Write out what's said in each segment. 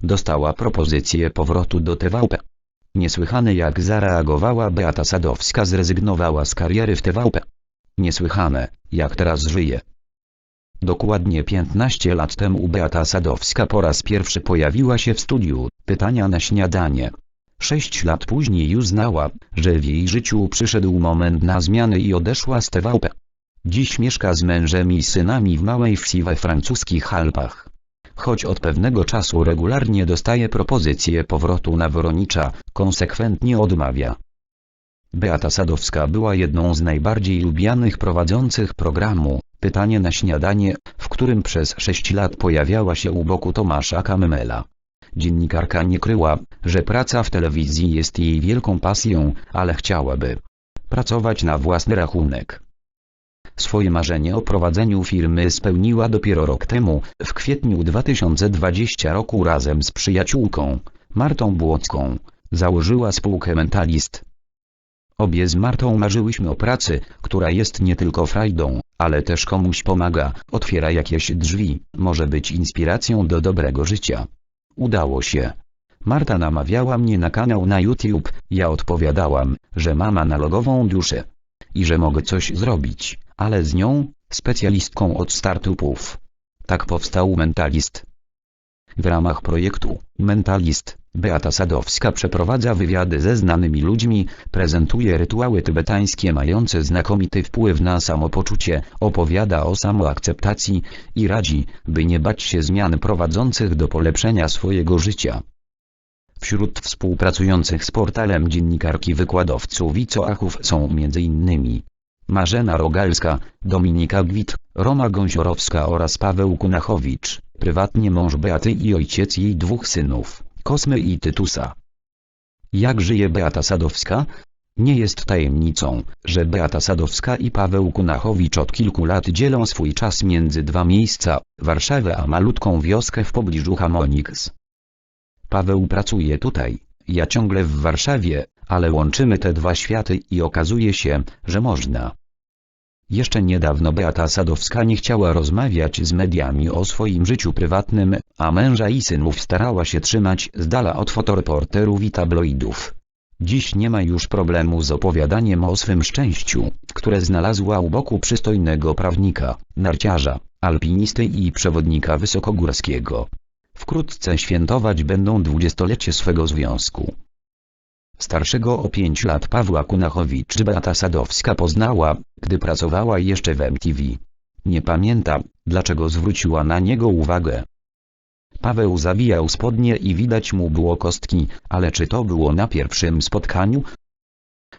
dostała propozycję powrotu do TVP. Niesłychane jak zareagowała Beata Sadowska zrezygnowała z kariery w TVP. Niesłychane, jak teraz żyje. Dokładnie 15 lat temu Beata Sadowska po raz pierwszy pojawiła się w studiu Pytania na śniadanie. Sześć lat później uznała, że w jej życiu przyszedł moment na zmiany i odeszła z TVP. Dziś mieszka z mężem i synami w małej wsi we francuskich Alpach. Choć od pewnego czasu regularnie dostaje propozycje powrotu na Woronicza, konsekwentnie odmawia. Beata Sadowska była jedną z najbardziej lubianych prowadzących programu Pytanie na śniadanie, w którym przez sześć lat pojawiała się u boku Tomasza Kamymela. Dziennikarka nie kryła, że praca w telewizji jest jej wielką pasją, ale chciałaby pracować na własny rachunek. Swoje marzenie o prowadzeniu firmy spełniła dopiero rok temu, w kwietniu 2020 roku razem z przyjaciółką, Martą Błocką, założyła spółkę Mentalist. Obie z Martą marzyłyśmy o pracy, która jest nie tylko frajdą, ale też komuś pomaga, otwiera jakieś drzwi, może być inspiracją do dobrego życia. Udało się. Marta namawiała mnie na kanał na YouTube, ja odpowiadałam, że mam analogową duszę. I że mogę coś zrobić, ale z nią, specjalistką od startupów. Tak powstał Mentalist. W ramach projektu Mentalist, Beata Sadowska przeprowadza wywiady ze znanymi ludźmi, prezentuje rytuały tybetańskie mające znakomity wpływ na samopoczucie, opowiada o samoakceptacji i radzi, by nie bać się zmian prowadzących do polepszenia swojego życia. Wśród współpracujących z portalem dziennikarki wykładowców i coachów są m.in. Marzena Rogalska, Dominika Gwit, Roma Gąsiorowska oraz Paweł Kunachowicz, prywatnie mąż Beaty i ojciec jej dwóch synów, Kosmy i Tytusa. Jak żyje Beata Sadowska? Nie jest tajemnicą, że Beata Sadowska i Paweł Kunachowicz od kilku lat dzielą swój czas między dwa miejsca, Warszawę a malutką wioskę w pobliżu Hamonix. Paweł pracuje tutaj, ja ciągle w Warszawie, ale łączymy te dwa światy i okazuje się, że można. Jeszcze niedawno Beata Sadowska nie chciała rozmawiać z mediami o swoim życiu prywatnym, a męża i synów starała się trzymać z dala od fotoreporterów i tabloidów. Dziś nie ma już problemu z opowiadaniem o swym szczęściu, które znalazła u boku przystojnego prawnika, narciarza, alpinisty i przewodnika wysokogórskiego. Wkrótce świętować będą dwudziestolecie swego związku. Starszego o pięć lat Pawła Kunachowicz Beata Sadowska poznała, gdy pracowała jeszcze w MTV. Nie pamięta, dlaczego zwróciła na niego uwagę. Paweł zawijał spodnie i widać mu było kostki, ale czy to było na pierwszym spotkaniu?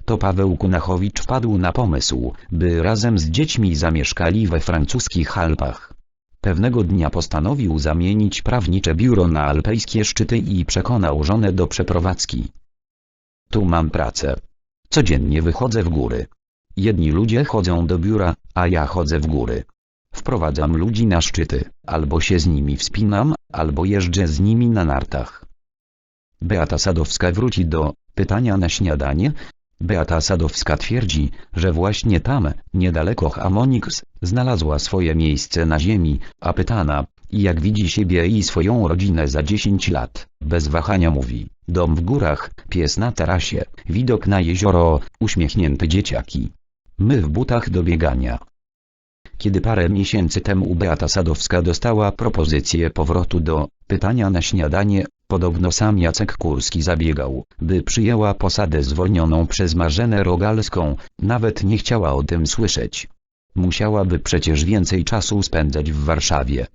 To Paweł Kunachowicz wpadł na pomysł, by razem z dziećmi zamieszkali we francuskich Alpach. Pewnego dnia postanowił zamienić prawnicze biuro na alpejskie szczyty i przekonał żonę do przeprowadzki. Tu mam pracę. Codziennie wychodzę w góry. Jedni ludzie chodzą do biura, a ja chodzę w góry. Wprowadzam ludzi na szczyty, albo się z nimi wspinam, albo jeżdżę z nimi na nartach. Beata Sadowska wróci do pytania na śniadanie. Beata Sadowska twierdzi, że właśnie tam, niedaleko Hamonix, znalazła swoje miejsce na ziemi, a pytana, jak widzi siebie i swoją rodzinę za 10 lat, bez wahania mówi, dom w górach, pies na tarasie, widok na jezioro, uśmiechnięte dzieciaki. My w butach do biegania. Kiedy parę miesięcy temu Beata Sadowska dostała propozycję powrotu do pytania na śniadanie, podobno sam Jacek Kurski zabiegał, by przyjęła posadę zwolnioną przez Marzenę Rogalską, nawet nie chciała o tym słyszeć. Musiałaby przecież więcej czasu spędzać w Warszawie.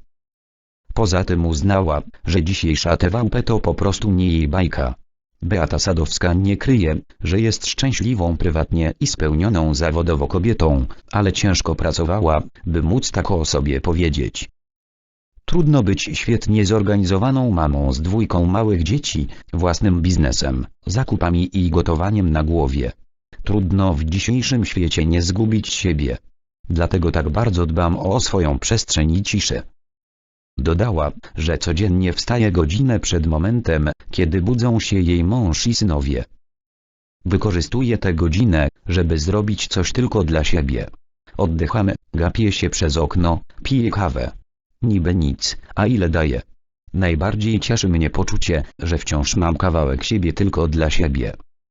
Poza tym uznała, że dzisiejsza TVP to po prostu nie jej bajka. Beata Sadowska nie kryje, że jest szczęśliwą prywatnie i spełnioną zawodowo kobietą, ale ciężko pracowała, by móc tak o sobie powiedzieć. Trudno być świetnie zorganizowaną mamą z dwójką małych dzieci, własnym biznesem, zakupami i gotowaniem na głowie. Trudno w dzisiejszym świecie nie zgubić siebie. Dlatego tak bardzo dbam o swoją przestrzeń i ciszę. Dodała, że codziennie wstaje godzinę przed momentem, kiedy budzą się jej mąż i synowie. Wykorzystuje tę godzinę, żeby zrobić coś tylko dla siebie. Oddychamy, gapię się przez okno, piję kawę. Niby nic, a ile daje? Najbardziej cieszy mnie poczucie, że wciąż mam kawałek siebie tylko dla siebie.